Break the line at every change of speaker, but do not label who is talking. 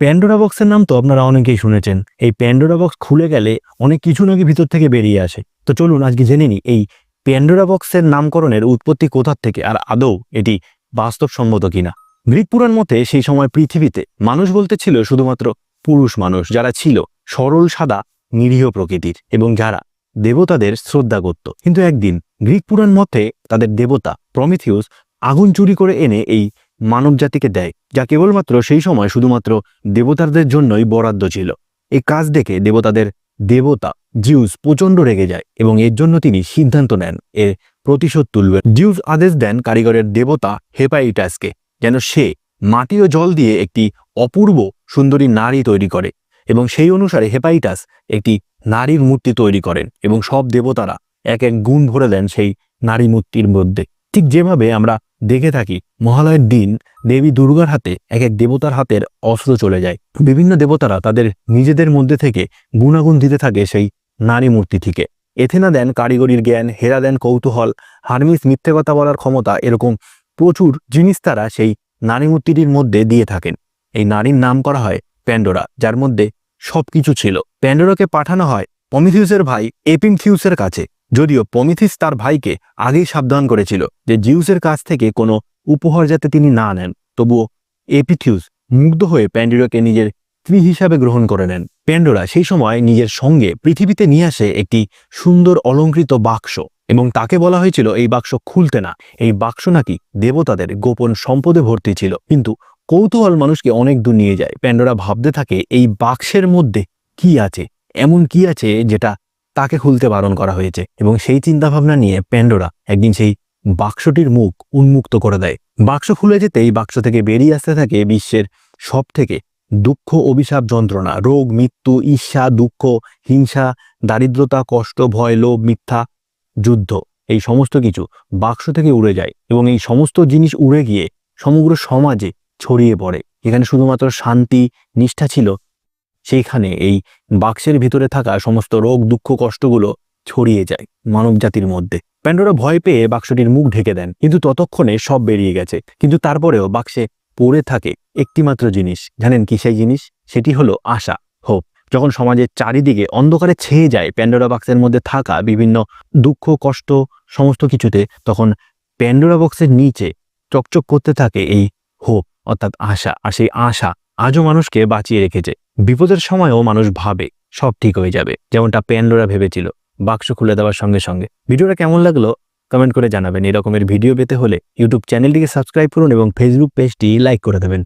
Pandora বক্সের নাম তো আপনারা অনেকেই শুনেছেন। এই প্যান্ডোরা বক্স খুলে গেলে অনেক কিছু নাকি ভিতর থেকে বেরিয়ে আসে। তো চলুন আজকে জেনে নিই, এই প্যান্ডোরা বক্সের নামকরণের উৎপত্তি কোথার থেকে আর আদৌ এটি বাস্তবসম্মত কিনা? গ্রিক পুরাণ মতে সেই সময় পৃথিবীতে মানুষ বলতে ছিল শুধুমাত্র পুরুষ মানুষ, যারা ছিল সরল, সাদা, নিরীহ প্রকৃতির এবং যারা দেবতাদের শ্রদ্ধা করত কিন্তু একদিন গ্রিক পুরাণ মতে তাদের দেবতা প্রমিথিউস আগুন চুরি করে এনে এই মানব জাতিকে দেয়। যা কেবলমাত্র সেই সময় শুধুমাত্র দেবতাদের জন্যই বরাদ্দ ছিল। এই কাজ দেখে দেবতাদের দেবতা জিউস প্রচণ্ড রেগে যায় এবং এর জন্য তিনি সিদ্ধান্ত নেন এর প্রতিশোধ তুলবেন। জিউস আদেশ দেন কারিগরের দেবতা হেপাইটাসকে যেন সে মাটি ও জল দিয়ে একটি অপূর্ব সুন্দরী নারী তৈরি করে এবং সেই অনুসারে হেপাইটাস একটি নারীর মূর্তি তৈরি করেন এবং সব দেবতারা এক এক গুণ ভরে দেন সেই নারী মূর্তির মধ্যে। ঠিক যেভাবে আমরা দেখে থাকি, মহালয়ের দিন দেবী দুর্গার হাতে এক এক দেবতার হাতের অস্ত্র চলে যায়। বিভিন্ন দেবতারা তাদের নিজেদের মধ্যে থেকে গুণাগুণ দিতে থাকে সেই নারী মূর্তি থেকে। এথেনা দেন কারিগরির জ্ঞান, হেরা দেন কৌতূহল, হারমিস মিথ্যে কথা বলার ক্ষমতা, এরকম প্রচুর জিনিস তারা সেই নারী মূর্তিটির মধ্যে দিয়ে থাকেন। এই নারীর নাম করা হয় প্যান্ডোরা, যার মধ্যে সবকিছু ছিল। প্যান্ডোরাকে পাঠানো হয় পমিথিউসের ভাই এপিমথিউসের কাছে। যদিও পমিথিস তার ভাইকে আগেই সাবধান করেছিল যে জিউসের কাছ থেকে কোনো উপহার যাতে তিনি না নেন। তবুও এপিথিউস মুগ্ধ হয়ে প্যান্ডোরাকে নিজের স্ত্রী হিসাবে গ্রহণ করে নেন। প্যান্ডোরা সেই সময় নিজের সঙ্গে পৃথিবীতে নিয়ে আসে একটি সুন্দর অলঙ্কৃত বাক্স এবং তাকে বলা হয়েছিল, এই বাক্স খুলতে না। এই বাক্স নাকি দেবতাদের গোপন সম্পদে ভর্তি ছিল। কিন্তু কৌতূহল মানুষকে অনেক দূর নিয়ে যায়। প্যান্ডোরা ভাবতে থাকে, এই বাক্সের মধ্যে কি আছে? এমন কি আছে যেটা তাকে খুলতে বারণ করা হয়েছে এবং সেই চিন্তাভাবনা নিয়ে প্যান্ডোরা একদিন সেই বাক্সটির মুখ উন্মুক্ত করে দেয়। বাক্স খুলে যেতেই বাক্স থেকে বেরিয়ে আসতে থাকে বিশ্বের সব থেকে দুঃখ, অভিশাপ যন্ত্রণা, রোগ, মৃত্যু, ঈর্ষা, দুঃখ, হিংসা, দারিদ্রতা, কষ্ট, ভয়, লোভ, মিথ্যা, যুদ্ধ, এই সমস্ত কিছু বাক্স থেকে উড়ে যায় এবং এই সমস্ত জিনিস উড়ে গিয়ে সমগ্র সমাজে ছড়িয়ে পড়ে। এখানে শুধুমাত্র শান্তি, নিষ্ঠা ছিল সেইখানে এই বাক্সের ভিতরে থাকা সমস্ত রোগ, দুঃখ, কষ্টগুলো ছড়িয়ে যায় মানব জাতির মধ্যে। প্যান্ডোরা ভয় পেয়ে বাক্সটির মুখ ঢেকে দেন, কিন্তু ততক্ষণে সব বেরিয়ে গেছে। কিন্তু তারপরেও বাক্সে পড়ে থাকে একটিমাত্র জিনিস। জানেন কি সেই জিনিস? সেটি হলো আশা, হোপ। যখন সমাজের চারিদিকে অন্ধকারে ছেয়ে যায় প্যান্ডোরা বাক্সের মধ্যে থাকা বিভিন্ন দুঃখ, কষ্ট, সমস্ত কিছুতে, তখন প্যান্ডোরা বক্সের নিচে চকচক করতে থাকে এই হোপ, অর্থাৎ আশা। আর সেই আশা আজও মানুষকে বাঁচিয়ে রেখেছে। বিপদের সময়ও মানুষ ভাবে সব ঠিক হয়ে যাবে, যেমনটা প্যান্ডোরা ভেবেছিল। বাক্স খুলে দেওয়ার সঙ্গে সঙ্গে। ভিডিওটা কেমন লাগল? কমেন্ট করে জানাবেন। এরকমের ভিডিও পেতে হলে ইউটিউব চ্যানেলটিকে সাবস্ক্রাইব করুন এবং ফেসবুক পেজটি লাইক করে দেবেন।